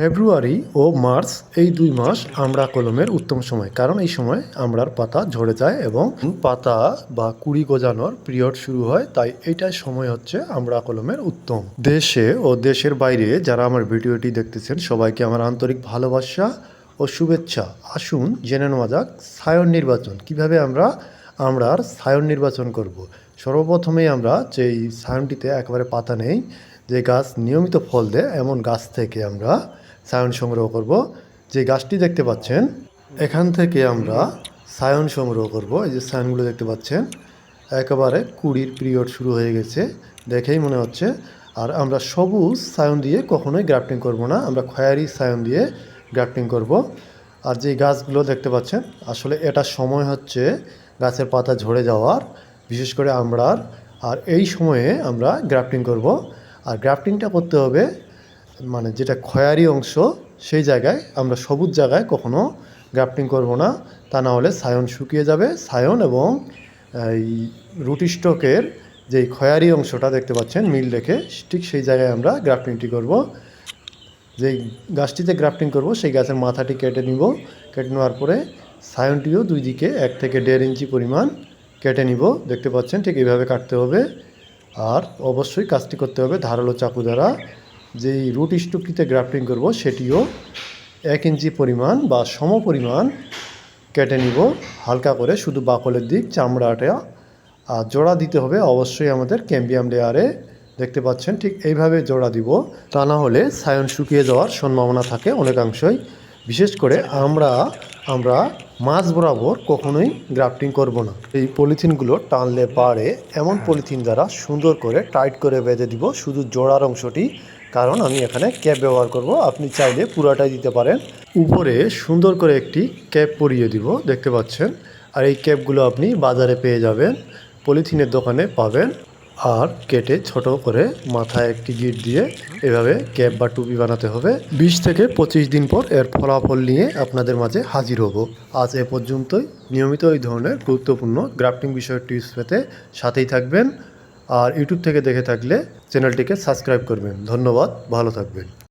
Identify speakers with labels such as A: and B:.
A: ফেব্রুয়ারি ও March এই দুই মাস আমড়া কলমের উত্তম সময়। কারণ এই সময় আমড়ার পাতা ঝরে যায় এবং পাতা বা কুড়ি গজানোর পিরিয়ড শুরু হয়, তাই এইটাই সময় হচ্ছে আমড়া কলমের উত্তম। দেশে ও দেশের বাইরে যারা আমার ভিডিওটি দেখতেছেন, সবাইকে আমার আন্তরিক ভালোবাসা ও শুভেচ্ছা। আসুন জেনে নেওয়া যাক সায়ন নির্বাচন। কীভাবে আমরা, আমরার সায়ন নির্বাচন করব। সর্বপ্রথমেই আমরা যেই সায়নটিতে একেবারে পাতা নেই যে গাছ নিয়মিত ফল দেয়, এমন গাছ থেকে আমরা সায়ন সংগ্রহ করব। যে গাছটি দেখতে পাচ্ছেন, এখান থেকে আমরা সায়ন সংগ্রহ করব। এই যে সায়নগুলো দেখতে পাচ্ছেন, একেবারে কুড়ির পিরিয়ড শুরু হয়ে গেছে, দেখেই মনে হচ্ছে। আর আমরা সবুজ সায়ন দিয়ে কখনোই গ্রাফটিং করব না, আমরা খয়ারি সায়ন দিয়ে গ্রাফটিং করব। আর যে গাছগুলো দেখতে পাচ্ছেন, আসলে এটা সময় হচ্ছে গাছের পাতা ঝরে যাওয়ার, বিশেষ করে আমড়ার। আর এই সময়ে আমরা গ্রাফটিং করব। আর গ্রাফটিংটা করতে হবে মানে যেটা খয়ারি অংশ, সেই জায়গায় আমরা সবুজ জায়গায় কখনো গ্রাফটিং করব না। তা না হলে সায়ন শুকিয়ে যাবে। সায়ন এবং এই রুটি স্টকের যেই খয়ারি অংশটা দেখতে পাচ্ছেন মিল রেখে, ঠিক সেই জায়গায় আমরা গ্রাফটিংটি করব। যেই গাছটিতে গ্রাফটিং করব, সেই গাছের মাথাটি কেটে নিব। কেটে নেওয়ার পরে সায়নটিও দুই দিকে এক থেকে দেড় ইঞ্চি পরিমাণ কেটে নিব। দেখতে পাচ্ছেন ঠিক এইভাবে কাটতে হবে। আর অবশ্যই কাজটি করতে হবে ধারালো চাকু দ্বারা। যেই রুট স্টুকটিতে গ্রাফটিং করব, সেটিও এক ইঞ্চি পরিমাণ বা সম পরিমাণ কেটে নিব। হালকা করে শুধু বাকলের দিক চামড়াটা আর জোড়া দিতে হবে। অবশ্যই আমাদের ক্যাম্বিয়াম লেয়ারে দেখতে পাচ্ছেন, ঠিক এইভাবে জোড়া দিব। তা না হলে সায়ন শুকিয়ে যাওয়ার সম্ভাবনা থাকে অনেকাংশই। বিশেষ করে আমরা আমরা মাছ বরাবর কখনোই গ্রাফটিং করব না। এই পলিথিনগুলো টানলে পারে এমন পলিথিন দ্বারা সুন্দর করে টাইট করে বেঁধে দিব, শুধু জোড়ার অংশটি, কারণ আমি এখানে ক্যাপ ব্যবহার করব। আপনি চাইলে পুরাটাই দিতে পারেন। উপরে সুন্দর করে একটি ক্যাপ পরিয়ে দিব, দেখতে পাচ্ছেন? আর এই ক্যাপগুলো আপনি বাজারে পেয়ে যাবেন, পলিথিনের দোকানে পাবেন। আর কেটে ছোট করে মাথায় একটি গিট দিয়ে এভাবে ক্যাপ বা টুপি বানাতে হবে। বিশ থেকে পঁচিশ দিন পর এর ফলাফল নিয়ে আপনাদের মাঝে হাজির হব। আজ এ পর্যন্তই। নিয়মিত এই ধরনের গুরুত্বপূর্ণ গ্রাফটিং বিষয়ের টিপস পেতে সাথেই থাকবেন। আর ইউটিউব থেকে দেখে থাকলে চ্যানেলটিকে সাবস্ক্রাইব করবেন। ধন্যবাদ। ভালো থাকবেন।